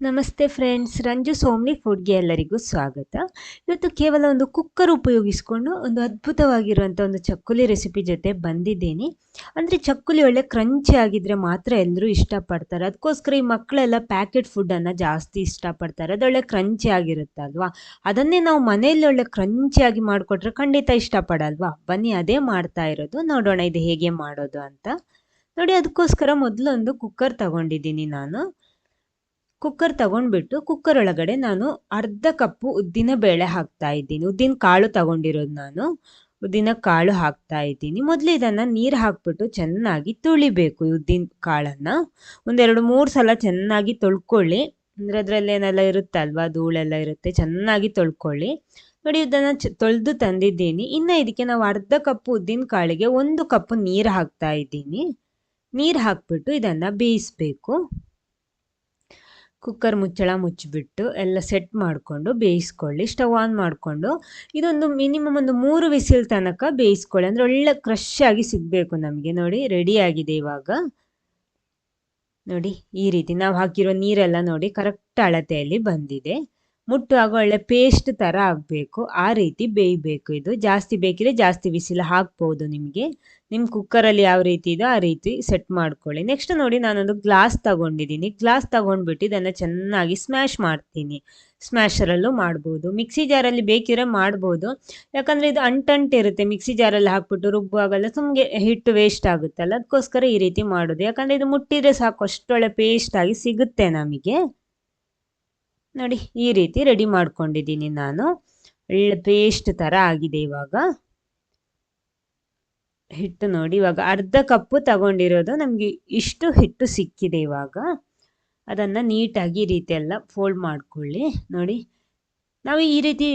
ನಮಸ್ತೆ ಫ್ರೆಂಡ್ಸ್ ರಂಜು ಸೋಮ್ನಿ ಫುಡ್ಗೆ ಎಲ್ಲರಿಗೂ ಸ್ವಾಗತ. ಇವತ್ತು ಕೇವಲ ಒಂದು ಕುಕ್ಕರ್ ಉಪಯೋಗಿಸ್ಕೊಂಡು ಒಂದು ಅದ್ಭುತವಾಗಿರುವಂಥ ಒಂದು ಚಕ್ಕುಲಿ ರೆಸಿಪಿ ಜೊತೆ ಬಂದಿದ್ದೀನಿ. ಅಂದರೆ ಚಕ್ಕುಲಿ ಒಳ್ಳೆ ಕ್ರಂಚಿ ಆಗಿದ್ದರೆ ಮಾತ್ರ ಎಲ್ಲರೂ ಇಷ್ಟಪಡ್ತಾರೆ. ಅದಕ್ಕೋಸ್ಕರ ಈ ಮಕ್ಕಳೆಲ್ಲ ಪ್ಯಾಕೆಟ್ ಫುಡ್ಡನ್ನು ಜಾಸ್ತಿ ಇಷ್ಟಪಡ್ತಾರೆ. ಅದೊಳ್ಳೆ ಕ್ರಂಚಿ ಆಗಿರುತ್ತಲ್ವಾ? ಅದನ್ನೇ ನಾವು ಮನೆಯಲ್ಲಿ ಒಳ್ಳೆ ಕ್ರಂಚಿಯಾಗಿ ಮಾಡಿಕೊಟ್ರೆ ಖಂಡಿತ ಇಷ್ಟಪಡಲ್ವಾ? ಬನ್ನಿ, ಅದೇ ಮಾಡ್ತಾ ಇರೋದು. ನೋಡೋಣ ಇದು ಹೇಗೆ ಮಾಡೋದು ಅಂತ. ನೋಡಿ, ಅದಕ್ಕೋಸ್ಕರ ಮೊದಲೊಂದು ಕುಕ್ಕರ್ ತಗೊಂಡಿದ್ದೀನಿ ನಾನು. ಕುಕ್ಕರ್ ತಗೊಂಡ್ಬಿಟ್ಟು ಕುಕ್ಕರ್ ಒಳಗಡೆ ನಾನು ಅರ್ಧ ಕಪ್ಪು ಉದ್ದಿನ ಬೇಳೆ ಹಾಕ್ತಾ ಇದ್ದೀನಿ. ಉದ್ದಿನ ಕಾಳು ತಗೊಂಡಿರೋದು ನಾನು. ಉದ್ದಿನ ಕಾಳು ಹಾಕ್ತಾ ಇದ್ದೀನಿ. ಮೊದಲು ಇದನ್ನು ನೀರು ಹಾಕ್ಬಿಟ್ಟು ಚೆನ್ನಾಗಿ ತುಳಿಬೇಕು ಉದ್ದಿನ ಕಾಳನ್ನು. ಒಂದೆರಡು ಮೂರು ಸಲ ಚೆನ್ನಾಗಿ ತೊಳ್ಕೊಳ್ಳಿ. ಅಂದರೆ ಅದರಲ್ಲಿ ಏನೆಲ್ಲ ಇರುತ್ತಲ್ವಾ? ಧೂಳೆಲ್ಲ ಇರುತ್ತೆ. ಚೆನ್ನಾಗಿ ತೊಳ್ಕೊಳ್ಳಿ. ನೋಡಿ ಇದನ್ನು ಚ ತೊಳೆದು ತಂದಿದ್ದೀನಿ. ಇನ್ನು ಇದಕ್ಕೆ ನಾವು ಅರ್ಧ ಕಪ್ಪು ಉದ್ದಿನ ಕಾಳಿಗೆ ಒಂದು ಕಪ್ಪು ನೀರು ಹಾಕ್ತಾ ಇದ್ದೀನಿ. ನೀರು ಹಾಕ್ಬಿಟ್ಟು ಇದನ್ನು ಬೇಯಿಸ್ಬೇಕು. ಕುಕ್ಕರ್ ಮುಚ್ಚಳ ಮುಚ್ಚಿಬಿಟ್ಟು ಎಲ್ಲ ಸೆಟ್ ಮಾಡಿಕೊಂಡು ಬೇಯಿಸ್ಕೊಳ್ಳಿ, ಸ್ಟವ್ ಆನ್ ಮಾಡಿಕೊಂಡು ಇದೊಂದು ಮಿನಿಮಮ್ ಒಂದು ಮೂರು ವಿಸಿಲ್ ತನಕ ಬೇಯಿಸ್ಕೊಳ್ಳಿ. ಅಂದರೆ ಒಳ್ಳೆ ಕ್ರಶ್ ಆಗಿ ಸಿಗಬೇಕು ನಮಗೆ. ನೋಡಿ ರೆಡಿ ಆಗಿದೆ ಇವಾಗ. ನೋಡಿ, ಈ ರೀತಿ ನಾವು ಹಾಕಿರೋ ನೀರೆಲ್ಲ ನೋಡಿ ಕರೆಕ್ಟ್ ಅಳತೆಯಲ್ಲಿ ಬಂದಿದೆ. ಮುಟ್ಟುವಾಗ ಒಳ್ಳೆ ಪೇಸ್ಟ್ ಥರ ಆಗಬೇಕು. ಆ ರೀತಿ ಬೇಯಬೇಕು ಇದು. ಜಾಸ್ತಿ ಬೇಕಿದ್ರೆ ಜಾಸ್ತಿ ಬಿಸಿಲು ಹಾಕ್ಬೋದು ನಿಮಗೆ. ನಿಮ್ಮ ಕುಕ್ಕರಲ್ಲಿ ಯಾವ ರೀತಿ ಇದೋ ಆ ರೀತಿ ಸೆಟ್ ಮಾಡ್ಕೊಳ್ಳಿ. ನೆಕ್ಸ್ಟ್ ನೋಡಿ ನಾನೊಂದು ಗ್ಲಾಸ್ ತಗೊಂಡಿದ್ದೀನಿ. ಗ್ಲಾಸ್ ತಗೊಂಡ್ಬಿಟ್ಟು ಇದನ್ನು ಚೆನ್ನಾಗಿ ಸ್ಮ್ಯಾಶ್ ಮಾಡ್ತೀನಿ. ಸ್ಮ್ಯಾಶರಲ್ಲೂ ಮಾಡ್ಬೋದು. ಮಿಕ್ಸಿ ಜಾರಲ್ಲಿ ಬೇಕಿದ್ರೆ ಮಾಡ್ಬೋದು. ಯಾಕಂದರೆ ಇದು ಅಂಟಂಟು ಇರುತ್ತೆ. ಮಿಕ್ಸಿ ಜಾರಲ್ಲಿ ಹಾಕ್ಬಿಟ್ಟು ರುಬ್ಬುವಾಗಲ್ಲ ಸುಮ್ಗೆ ಹಿಟ್ಟು ವೇಸ್ಟ್ ಆಗುತ್ತಲ್ಲ. ಅದಕ್ಕೋಸ್ಕರ ಈ ರೀತಿ ಮಾಡೋದು. ಯಾಕಂದರೆ ಇದು ಮುಟ್ಟಿದ್ರೆ ಸಾಕು. ಅಷ್ಟೊಳ್ಳೆ ಪೇಸ್ಟ್ ಆಗಿ ಸಿಗುತ್ತೆ ನಮಗೆ. ನೋಡಿ, ಈ ರೀತಿ ರೆಡಿ ಮಾಡ್ಕೊಂಡಿದ್ದೀನಿ ನಾನು. ಒಳ್ಳೆ ಪೇಸ್ಟ್ ಥರ ಆಗಿದೆ ಇವಾಗ. ಹಿಟ್ಟು ನೋಡಿ, ಇವಾಗ ಅರ್ಧ ಕಪ್ಪು ತಗೊಂಡಿರೋದು ನಮಗೆ ಇಷ್ಟು ಹಿಟ್ಟು ಸಿಕ್ಕಿದೆ ಇವಾಗ. ಅದನ್ನು ನೀಟಾಗಿ ಈ ರೀತಿ ಎಲ್ಲ ಫೋಲ್ಡ್ ಮಾಡ್ಕೊಳ್ಳಿ. ನೋಡಿ, ನಾವು ಈ ರೀತಿ,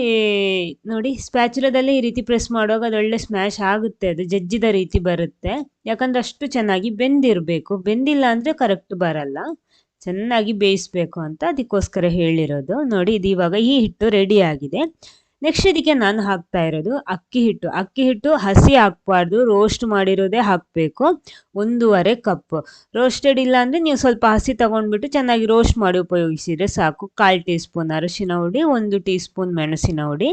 ನೋಡಿ ಸ್ಪ್ಯಾಚುಲದಲ್ಲಿ ಈ ರೀತಿ ಪ್ರೆಸ್ ಮಾಡುವಾಗ ಒಳ್ಳೆ ಸ್ಮ್ಯಾಶ್ ಆಗುತ್ತೆ, ಅದು ಜಜ್ಜಿದ ರೀತಿ ಬರುತ್ತೆ. ಯಾಕಂದ್ರೆ ಅಷ್ಟು ಚೆನ್ನಾಗಿ ಬೆಂದಿರಬೇಕು. ಬೆಂದಿಲ್ಲ ಅಂದರೆ ಕರೆಕ್ಟ್ ಬರಲ್ಲ. ಚೆನ್ನಾಗಿ ಬೇಯಿಸ್ಬೇಕು ಅಂತ ಅದಕ್ಕೋಸ್ಕರ ಹೇಳಿರೋದು. ನೋಡಿ, ಇದು ಇವಾಗ ಈ ಹಿಟ್ಟು ರೆಡಿ ಆಗಿದೆ. ನೆಕ್ಸ್ಟ್ ಇದಕ್ಕೆ ನಾನು ಹಾಕ್ತಾ ಇರೋದು ಅಕ್ಕಿ ಹಿಟ್ಟು. ಅಕ್ಕಿ ಹಿಟ್ಟು ಹಸಿ ಹಾಕ್ಬಾರ್ದು. ರೋಸ್ಟ್ ಮಾಡಿರೋದೇ ಹಾಕಬೇಕು. ಒಂದೂವರೆ ಕಪ್ ರೋಸ್ಟೆಡ್ ಇಲ್ಲ ಅಂದರೆ ನೀವು ಸ್ವಲ್ಪ ಹಸಿ ತಗೊಂಡ್ಬಿಟ್ಟು ಚೆನ್ನಾಗಿ ರೋಸ್ಟ್ ಮಾಡಿ ಉಪಯೋಗಿಸಿದರೆ ಸಾಕು. ಕಾಲು ಟೀ ಸ್ಪೂನ್ ಅರಶಿನ ಹುಡಿ, ಒಂದು ಟೀ ಸ್ಪೂನ್ ಮೆಣಸಿನ ಹುಡಿ.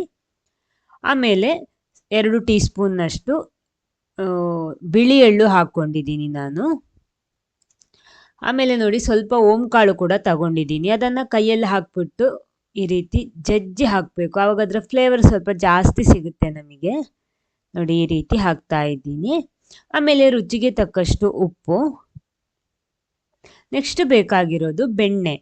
ಆಮೇಲೆ ಎರಡು ಟೀ ಸ್ಪೂನ್ನಷ್ಟು ಬಿಳಿ ಎಳ್ಳು ಹಾಕ್ಕೊಂಡಿದ್ದೀನಿ ನಾನು. ಆಮೇಲೆ ನೋಡಿ ಸ್ವಲ್ಪ ಕಾಳು ಕೂಡ ತಗೊಂಡಿದ್ದೀನಿ. ಅದನ್ನು ಕೈಯಲ್ಲಿ ಹಾಕ್ಬಿಟ್ಟು ಈ ರೀತಿ ಜಜ್ಜಿ ಹಾಕಬೇಕು. ಆವಾಗ ಅದರ ಫ್ಲೇವರ್ ಸ್ವಲ್ಪ ಜಾಸ್ತಿ ಸಿಗುತ್ತೆ ನಮಗೆ. ನೋಡಿ ಈ ರೀತಿ ಹಾಕ್ತಾ ಇದ್ದೀನಿ. ಆಮೇಲೆ ರುಚಿಗೆ ತಕ್ಕಷ್ಟು ಉಪ್ಪು. ನೆಕ್ಸ್ಟ್ ಬೇಕಾಗಿರೋದು ಬೆಣ್ಣೆ.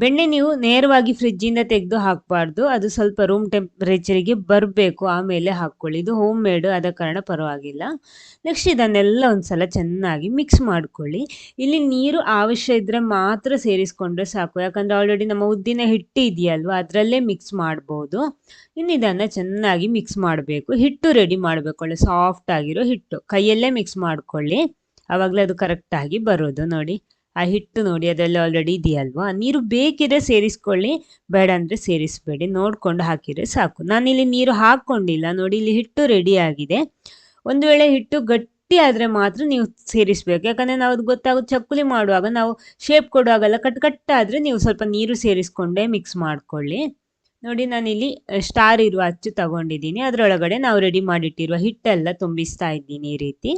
ಬೆಣ್ಣೆ ನೀವು ನೇರವಾಗಿ ಫ್ರಿಜ್ಜಿಂದ ತೆಗೆದು ಹಾಕಬಾರ್ದು. ಅದು ಸ್ವಲ್ಪ ರೂಮ್ ಟೆಂಪ್ರೇಚರಿಗೆ ಬರಬೇಕು. ಆಮೇಲೆ ಹಾಕ್ಕೊಳ್ಳಿ. ಇದು ಹೋಮ್ ಮೇಡ್ ಆದ ಕಾರಣ ಪರವಾಗಿಲ್ಲ. ನೆಕ್ಸ್ಟ್ ಇದನ್ನೆಲ್ಲ ಒಂದು ಸಲ ಚೆನ್ನಾಗಿ ಮಿಕ್ಸ್ ಮಾಡ್ಕೊಳ್ಳಿ. ಇಲ್ಲಿ ನೀರು ಅವಶ್ಯ ಇದ್ದರೆ ಮಾತ್ರ ಸೇರಿಸ್ಕೊಂಡ್ರೆ ಸಾಕು. ಯಾಕಂದರೆ ಆಲ್ರೆಡಿ ನಮ್ಮ ಉದ್ದಿನ ಹಿಟ್ಟು ಇದೆಯಲ್ವ, ಅದರಲ್ಲೇ ಮಿಕ್ಸ್ ಮಾಡ್ಬೋದು. ಇನ್ನು ಇದನ್ನು ಚೆನ್ನಾಗಿ ಮಿಕ್ಸ್ ಮಾಡಬೇಕು. ಹಿಟ್ಟು ರೆಡಿ ಮಾಡಬೇಕು. ಸಾಫ್ಟ್ ಆಗಿರೋ ಹಿಟ್ಟು. ಕೈಯಲ್ಲೇ ಮಿಕ್ಸ್ ಮಾಡ್ಕೊಳ್ಳಿ. ಆವಾಗಲೇ ಅದು ಕರೆಕ್ಟಾಗಿ ಬರೋದು ನೋಡಿ. ಆ ಹಿಟ್ಟು ನೋಡಿ ಅದೆಲ್ಲ ಆಲ್ರೆಡಿ ಇದೆಯಲ್ವಾ? ನೀರು ಬೇಕಿದ್ರೆ ಸೇರಿಸ್ಕೊಳ್ಳಿ, ಬೇಡ ಅಂದರೆ ಸೇರಿಸಬೇಡಿ. ನೋಡಿಕೊಂಡು ಹಾಕಿದರೆ ಸಾಕು. ನಾನಿಲ್ಲಿ ನೀರು ಹಾಕ್ಕೊಂಡಿಲ್ಲ. ನೋಡಿ, ಇಲ್ಲಿ ಹಿಟ್ಟು ರೆಡಿ ಆಗಿದೆ. ಒಂದು ವೇಳೆ ಹಿಟ್ಟು ಗಟ್ಟಿ ಆದರೆ ಮಾತ್ರ ನೀವು ಸೇರಿಸಬೇಕು. ಯಾಕಂದರೆ ನಾವು ಅದು ಗೊತ್ತಾಗೋದು ಚಕ್ಕುಲಿ ಮಾಡುವಾಗ, ನಾವು ಶೇಪ್ ಕೊಡುವಾಗೆಲ್ಲ ಕಟ್ ಕಟ್ಟಾದರೆ ನೀವು ಸ್ವಲ್ಪ ನೀರು ಸೇರಿಸ್ಕೊಂಡೇ ಮಿಕ್ಸ್ ಮಾಡಿಕೊಳ್ಳಿ. ನೋಡಿ, ನಾನಿಲ್ಲಿ ಸ್ಟಾರ್ ಇರುವ ಅಚ್ಚು ತಗೊಂಡಿದ್ದೀನಿ. ಅದರೊಳಗಡೆ ನಾವು ರೆಡಿ ಮಾಡಿಟ್ಟಿರುವ ಹಿಟ್ಟೆಲ್ಲ ತುಂಬಿಸ್ತಾ ಇದ್ದೀನಿ ಈ ರೀತಿ.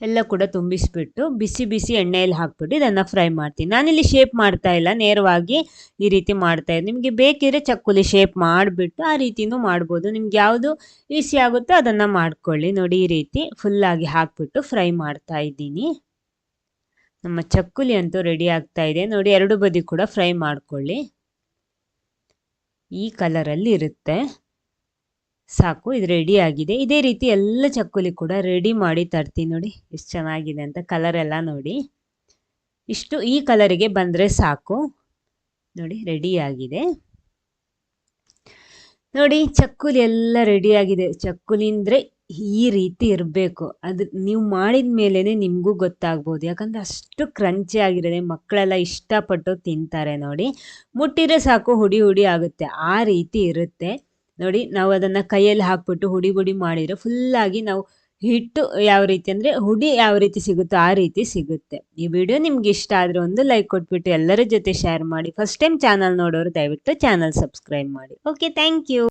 ಎಲ್ಲ ಕೂಡ ತುಂಬಿಸ್ಬಿಟ್ಟು ಬಿಸಿ ಬಿಸಿ ಎಣ್ಣೆಯಲ್ಲಿ ಹಾಕ್ಬಿಟ್ಟು ಇದನ್ನು ಫ್ರೈ ಮಾಡ್ತೀನಿ. ನಾನಿಲ್ಲಿ ಶೇಪ್ ಮಾಡ್ತಾ ಇಲ್ಲ, ನೇರವಾಗಿ ಈ ರೀತಿ ಮಾಡ್ತಾ ಇದ್ದೀನಿ. ನಿಮಗೆ ಬೇಕಿದ್ರೆ ಚಕ್ಕುಲಿ ಶೇಪ್ ಮಾಡಿಬಿಟ್ಟು ಆ ರೀತಿಯೂ ಮಾಡ್ಬೋದು. ನಿಮ್ಗೆ ಯಾವುದು ಈಸಿ ಆಗುತ್ತೋ ಅದನ್ನು ಮಾಡ್ಕೊಳ್ಳಿ. ನೋಡಿ ಈ ರೀತಿ ಫುಲ್ಲಾಗಿ ಹಾಕ್ಬಿಟ್ಟು ಫ್ರೈ ಮಾಡ್ತಾ ಇದ್ದೀನಿ. ನಮ್ಮ ಚಕ್ಕುಲಿ ಅಂತೂ ರೆಡಿ ಆಗ್ತಾ ಇದೆ. ನೋಡಿ ಎರಡು ಬದಿ ಕೂಡ ಫ್ರೈ ಮಾಡ್ಕೊಳ್ಳಿ. ಈ ಕಲರಲ್ಲಿ ಇರುತ್ತೆ. ಸಾಕು, ಇದು ರೆಡಿ ಆಗಿದೆ. ಇದೇ ರೀತಿ ಎಲ್ಲ ಚಕ್ಕುಲಿ ಕೂಡ ರೆಡಿ ಮಾಡಿ ತರ್ತೀನಿ ನೋಡಿ, ಎಷ್ಟು ಚೆನ್ನಾಗಿದೆ ಅಂತ ಕಲರ್ ಎಲ್ಲ ನೋಡಿ. ಇಷ್ಟು ಈ ಕಲರಿಗೆ ಬಂದರೆ ಸಾಕು. ನೋಡಿ ರೆಡಿ ಆಗಿದೆ. ನೋಡಿ, ಚಕ್ಕುಲಿ ಎಲ್ಲ ರೆಡಿ ಆಗಿದೆ. ಚಕ್ಕುಲಿ ಅಂದರೆ ಈ ರೀತಿ ಇರಬೇಕು. ಅದು ನೀವು ಮಾಡಿದ ಮೇಲೇ ನಿಮಗೂ ಗೊತ್ತಾಗ್ಬೋದು. ಯಾಕಂದರೆ ಅಷ್ಟು ಕ್ರಂಚಿ ಆಗಿರೋದೆ ಮಕ್ಕಳೆಲ್ಲ ಇಷ್ಟಪಟ್ಟು ತಿಂತಾರೆ ನೋಡಿ. ಮುಟ್ಟಿದ್ರೆ ಸಾಕು, ಹುಡಿ ಹುಡಿ ಆಗುತ್ತೆ. ಆ ರೀತಿ ಇರುತ್ತೆ. ನೋಡಿ, ನಾವು ಅದನ್ನು ಕೈಯಲ್ಲಿ ಹಾಕ್ಬಿಟ್ಟು ಹುಡಿ ಹುಡಿ ಮಾಡಿದರೆ ಫುಲ್ಲಾಗಿ ನಾವು ಹಿಟ್ಟು ಯಾವ ರೀತಿ ಅಂದರೆ ಹುಡಿ ಯಾವ ರೀತಿ ಸಿಗುತ್ತೋ ಆ ರೀತಿ ಸಿಗುತ್ತೆ. ಈ ವಿಡಿಯೋ ನಿಮ್ಗೆ ಇಷ್ಟ ಆದರೆ ಒಂದು ಲೈಕ್ ಕೊಟ್ಬಿಟ್ಟು ಎಲ್ಲರ ಜೊತೆ ಶೇರ್ ಮಾಡಿ. ಫಸ್ಟ್ ಟೈಮ್ ಚಾನಲ್ ನೋಡೋರು ದಯವಿಟ್ಟು ಚಾನಲ್ ಸಬ್ಸ್ಕ್ರೈಬ್ ಮಾಡಿ. Okay thank you